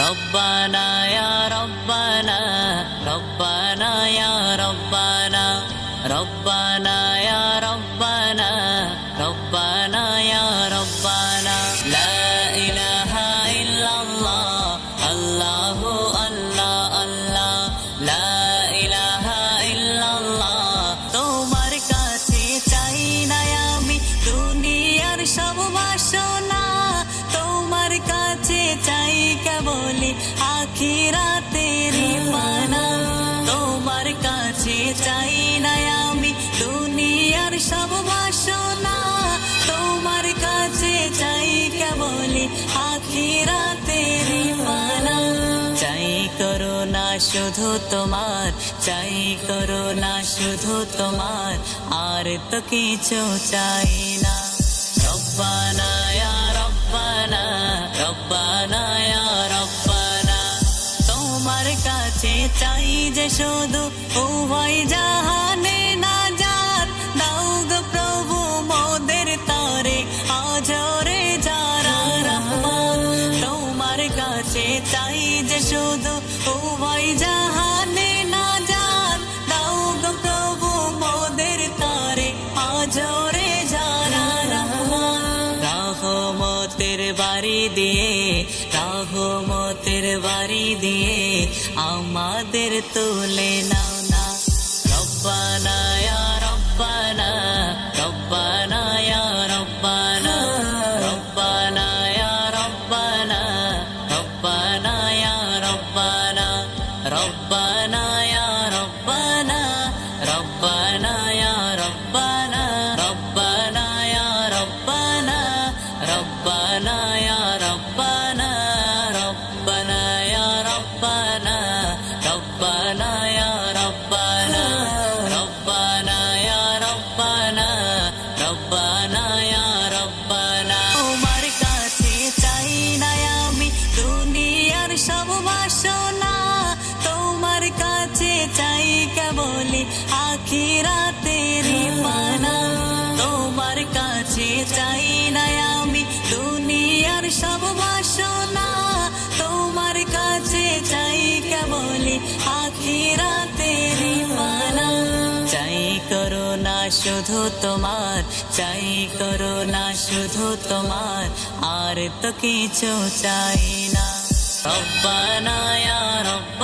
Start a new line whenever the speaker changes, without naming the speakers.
रबनाया रबना रबनाया रबना रब মানা তোমার কাছে আমি দুনিয়ার সব তোমার কাছে চাই মানা চাই করো না শুধু তোমার, চাই করো না শুধু তোমার, আর তো কিছু চাই না। চাই যে শুধু উভয় জাহানে না যার দাও প্রভু মোদের তারে আজরে যারা রহমান, তোমার কাছে চাই যে শুধু উভয় জাহানে না যার দাও প্রভু মোদের তারে আজরে যারা রহমান। রাহমতের বাড়ি দিয়ে, রাহমতের বাড়ি দিয়ে আমাদের তুলে নাও না। রব্বানা কেবলি আখিরাতের মানা তোমার কাছে চাই না আমি দুনিয়ার সব বাসনা তোমার কাছে চাই কেবলি আখিরাতের মানা চাই করো না শুধু তোমার চাই করো না শুধু তোমার আর তো কিছু চাই না রব্বা